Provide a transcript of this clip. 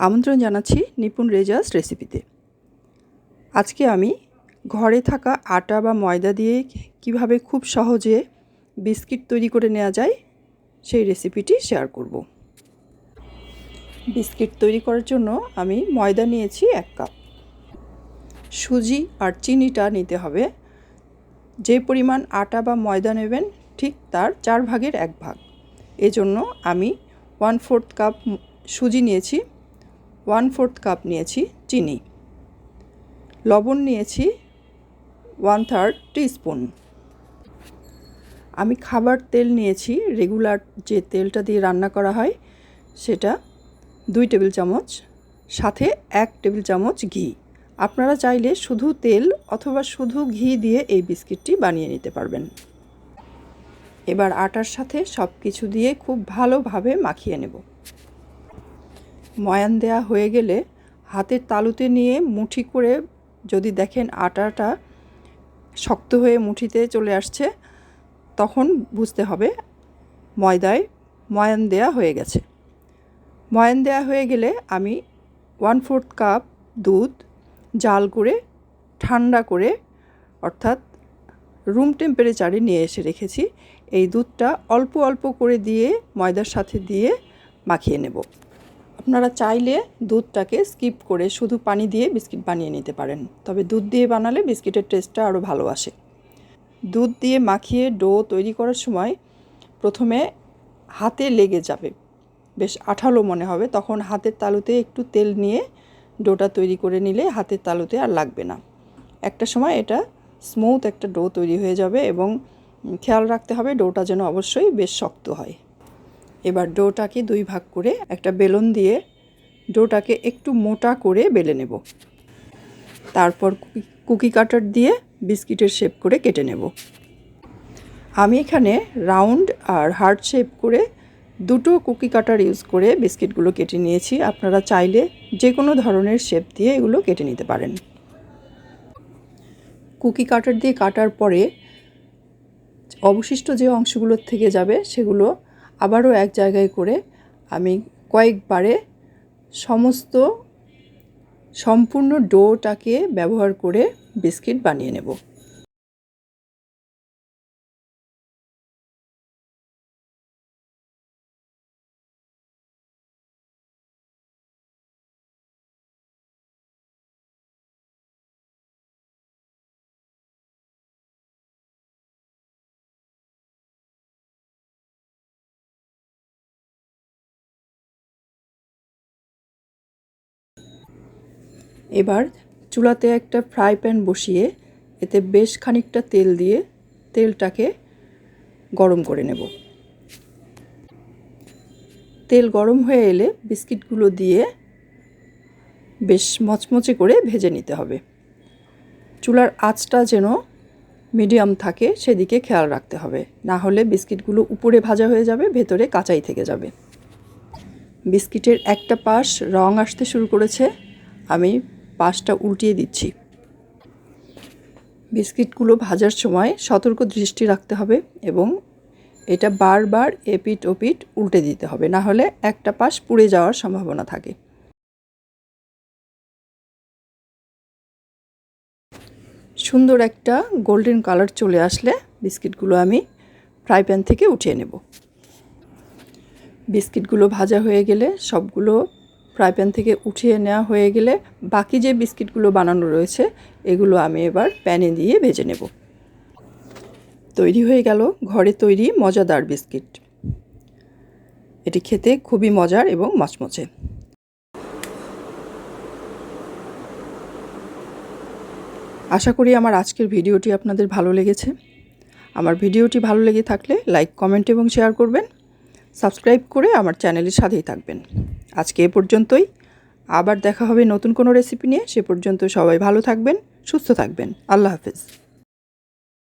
আমন্ত্রণ জানাচ্ছি নিপুণ রেজাস রেসিপিতে। আজকে আমি ঘরে থাকা আটা বা ময়দা দিয়ে কীভাবে খুব সহজে বিস্কিট তৈরি করে নেওয়া যায় সেই রেসিপিটি শেয়ার করব। বিস্কিট তৈরি করার জন্য আমি ময়দা নিয়েছি এক কাপ। সুজি আর চিনিটা নিতে হবে। যে পরিমাণ আটা বা ময়দা নেবেন ঠিক তার চার ভাগের এক ভাগ। এজন্য আমি ওয়ান ফোর্থ কাপ সুজি নিয়েছি। ওয়ান ফোর্থ কাপ নিয়েছি চিনি। লবণ নিয়েছি ওয়ান থার্ড টিস্পুন। আমি খাবার তেল নিয়েছি, রেগুলার যে তেলটা দিয়ে রান্না করা হয়, সেটা দুই টেবিল চামচ, সাথে এক টেবিল চামচ ঘি। আপনারা চাইলে শুধু তেল অথবা শুধু ঘি দিয়ে এই বিস্কিটটি বানিয়ে নিতে পারবেন। এবার আটার সাথে সব কিছু দিয়ে খুব ভালোভাবে মাখিয়ে নেব। ময়ান দেয়া হয়ে গেলে হাতের তালুতে নিয়ে মুঠি করে যদি দেখেন আটাটা শক্ত হয়ে মুঠিতে চলে আসছে, তখন বুঝতে হবে ময়দায় ময়ান দেয়া হয়ে গেছে। ময়ান দেয়া হয়ে গেলে আমি ওয়ান ফোর্থ কাপ দুধ জাল করে, ঠান্ডা করে, অর্থাৎ রুম টেম্পারেচারে নিয়ে এসে রেখেছি। এই দুধটা অল্প অল্প করে দিয়ে ময়দার সাথে দিয়ে মাখিয়ে নেব। আপনারা চাইলে দুধটাকে স্কিপ করে শুধু পানি দিয়ে বিস্কিট বানিয়ে নিতে পারেন। তবে দুধ দিয়ে বানালে বিস্কিটের টেস্টটা আরও ভালো আসে। দুধ দিয়ে মাখিয়ে ডো তৈরি করার সময় প্রথমে হাতে লেগে যাবে। বেশ আঠালো মনে হবে। তখন হাতের তালুতে একটু তেল নিয়ে ডোটা তৈরি করে নিলে হাতের তালুতে আর লাগবে না। একটা সময় এটা স্মুথ একটা ডো তৈরি হয়ে যাবে এবং খেয়াল রাখতে হবে ডোটা যেন অবশ্যই বেশ শক্ত হয়। এবার ডোটাকে দুই ভাগ করে একটা বেলন দিয়ে ডোটাকে একটু মোটা করে বেলে নেব। তারপর কুকি কাটার দিয়ে বিস্কিটের শেপ করে কেটে নেব। আমি এখানে রাউন্ড আর হার্ড শেপ করে দুটো কুকি কাটার ইউজ করে বিস্কিটগুলো কেটে নিয়েছি। আপনারা চাইলে যে কোনো ধরনের শেপ দিয়ে এগুলো কেটে নিতে পারেন। কুকি কাটার দিয়ে কাটার পরে অবশিষ্ট যে অংশগুলোর থেকে যাবে সেগুলো আবারও এক জায়গায় করে আমি কয়েকবারে সমস্ত সম্পূর্ণ ডোটাকে ব্যবহার করে বিস্কিট বানিয়ে নেব। এবার চুলাতে একটা ফ্রাই প্যান বসিয়ে এতে বেশ খানিকটা তেল দিয়ে তেলটাকে গরম করে নেব। তেল গরম হয়ে এলে বিস্কিটগুলো দিয়ে বেশ মচমচে করে ভেজে নিতে হবে। চুলার আঁচটা যেন মিডিয়াম থাকে সেদিকে খেয়াল রাখতে হবে। না হলে বিস্কিটগুলো উপরে ভাজা হয়ে যাবে, ভেতরে কাঁচাই থেকে যাবে। বিস্কিটের একটা পাশ রং আসতে শুরু করেছে। আমি পাশটা উল্টিয়ে দিচ্ছি। বিস্কিটগুলো ভাজার সময় সতর্ক দৃষ্টি রাখতে হবে এবং এটা বারবার এপিট ওপিট উল্টে দিতে হবে, না হলে একটা পাশ পুড়ে যাওয়ার সম্ভাবনা থাকে। সুন্দর একটা গোল্ডেন কালার চলে আসলে বিস্কিটগুলো আমি ফ্রাই প্যান থেকে উঠিয়ে নেব। বিস্কিটগুলো ভাজা হয়ে গেলে সবগুলো ফ্রাই প্যান থেকে উঠিয়ে নেওয়া হয়ে গেলে বাকি যে বিস্কিটগুলো বানানো রয়েছে, এগুলো আমি এবার প্যানে দিয়ে ভেজে নেব। তৈরি হয়ে গেল ঘরে তৈরি মজাদার বিস্কিট। এটি খেতে খুবই মজার এবং মচমচে। আশা করি আমার আজকের ভিডিওটি আপনাদের ভালো লেগেছে। আমার ভিডিওটি ভালো লেগে থাকলে লাইক, কমেন্ট এবং শেয়ার করবেন। সাবস্ক্রাইব করে আমার চ্যানেলের সাথেই থাকবেন। আজকে এ পর্যন্তই। আবার দেখা হবে নতুন কোনো রেসিপি নিয়ে। সে পর্যন্ত সবাই ভালো থাকবেন, সুস্থ থাকবেন। আল্লাহ হাফেজ।